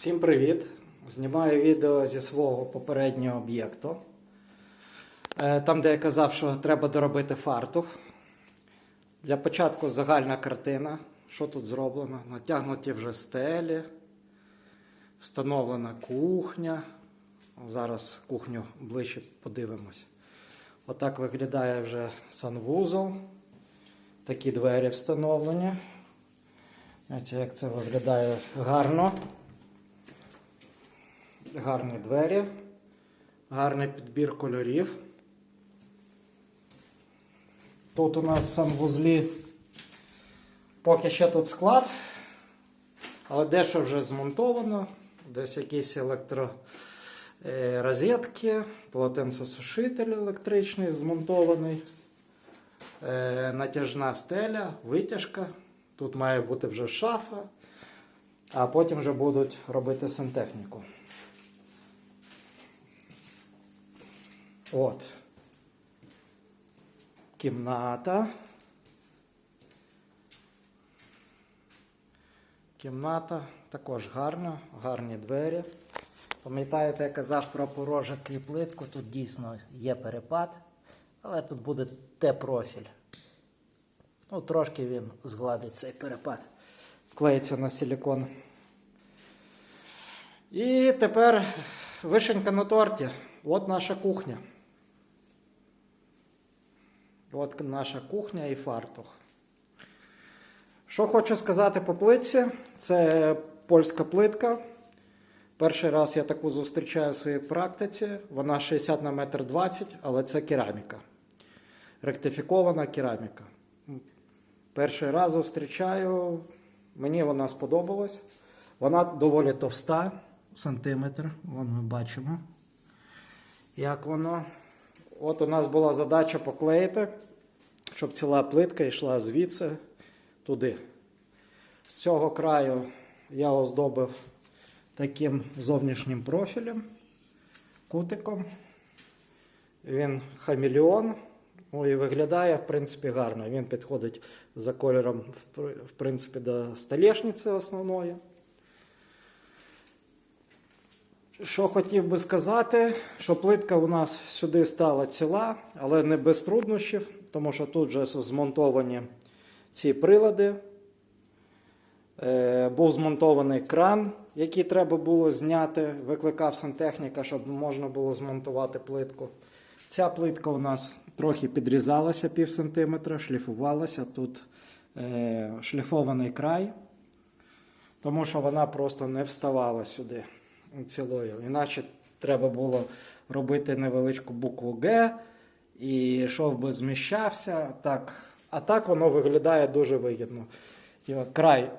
Всім привіт! Знімаю відео зі свого попереднього об'єкту. Е, Там, де я казав, що треба доробити фартух. Для початку загальна картина. Що тут зроблено? Натягнуті вже стелі, встановлена кухня. Зараз кухню ближче подивимось. Отак виглядає вже санвузол. Такі двері встановлені. Знаєте, як це виглядає гарно. Гарні двері, гарний підбір кольорів. Тут у нас санвузлі поки ще тут склад, але дещо вже змонтовано, десь якісь електророзетки, полотенцесушитель електричний змонтований, е, натяжна стеля, витяжка. Тут має бути вже шафа, а потім вже будуть робити сантехніку. От. Кімната. Кімната також гарна, гарні двері. Пам'ятаєте, я казав про порожок і плитку, тут дійсно є перепад, але тут буде Т-профіль. Ну, трошки він згладить цей перепад. Вклеїться на силікон. І тепер вишенька на торті. От наша кухня. От наша кухня і фартух. Що хочу сказати по плитці, це польська плитка. Перший раз я таку зустрічаю в своїй практиці. Вона 60 на метр 20, але це кераміка. Ректифікована кераміка. Перший раз зустрічаю, мені вона сподобалась. Вона доволі товста, сантиметр. Вон ми бачимо, як воно. От у нас була задача поклеїти, щоб ціла плитка йшла звідси туди. З цього краю я оздобив таким зовнішнім профілем, кутиком. Він хамелеон. Ну, і виглядає, в принципі, гарно. Він підходить за кольором, в принципі, до столешниці основної. Що хотів би сказати, що плитка у нас сюди стала ціла, але не без труднощів, тому що тут вже змонтовані ці прилади. Е, був змонтований кран, який треба було зняти. Викликав сантехніка, щоб можна було змонтувати плитку. Ця плитка у нас трохи підрізалася пів сантиметра, шліфувалася. Тут е, шліфований край, тому що вона просто не вставала сюди цілою. Іначе треба було робити невеличку букву Г, і шов би зміщався. Так. А так воно виглядає дуже вигідно. Тіва, край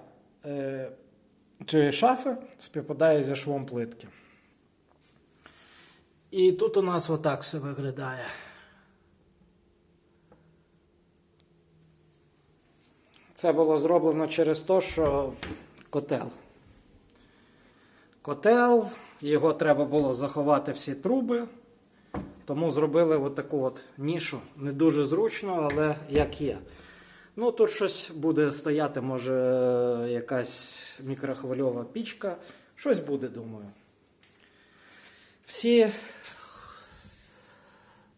е, цієї шафи співпадає зі швом плитки. І тут у нас отак все виглядає. Це було зроблено через те, що котел. Котел, його треба було заховати всі труби, тому зробили отаку от нішу. Не дуже зручно, але як є. Ну, тут щось буде стояти, може, якась мікрохвильова пічка. Щось буде, думаю. Всі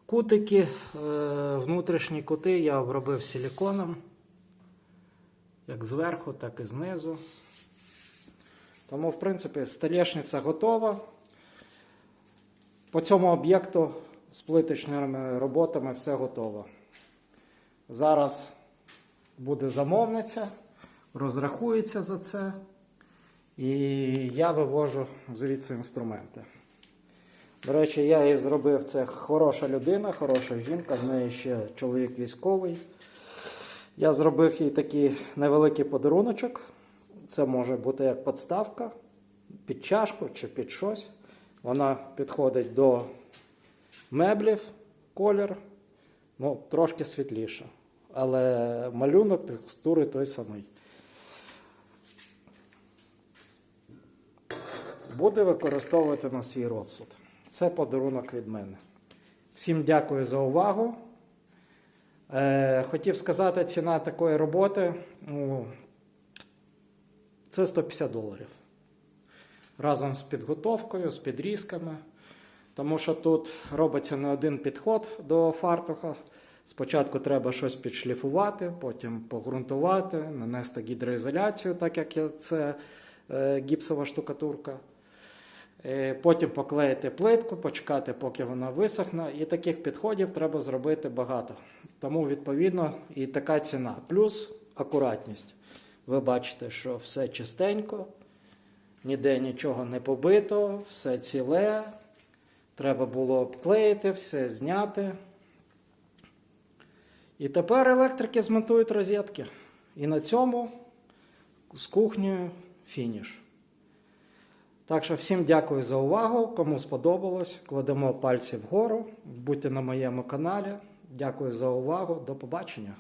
кутики, е, внутрішні кути я обробив силіконом. Як зверху, так і знизу. Тому, в принципі, столешниця готова. По цьому об'єкту з плиточними роботами все готово. Зараз буде замовниця, розрахується за це. І я вивожу звідси інструменти. До речі, я її зробив це хороша людина, хороша жінка, в неї ще чоловік військовий. Я зробив їй такий невеликий подаруночок. Це може бути як подставка під чашку чи під щось. Вона підходить до меблів, колір, ну, трошки світліше. Але малюнок текстури той самий. Буде використовувати на свій розсуд. Це подарунок від мене. Всім дякую за увагу. Е, хотів сказати, ціна такої роботи ну, це 150 доларів. разом з підготовкою, з підрізками. Тому що тут робиться не один підход до фартуха. Спочатку треба щось підшліфувати, потім погрунтувати, нанести гідроізоляцію, так як це е, гіпсова штукатурка. Е, Потім поклеїти плитку, почекати, поки вона висохне. І таких підходів треба зробити багато. Тому, відповідно, і така ціна. Плюс акуратність. Ви бачите, що все чистенько, ніде нічого не побито, все ціле. Треба було обклеїти, все зняти. І тепер електрики змонтують розетки. І на цьому з кухнею фініш. Так що всім дякую за увагу. Кому сподобалось, кладемо пальці вгору. Будьте на моєму каналі. Дякую за увагу. До побачення.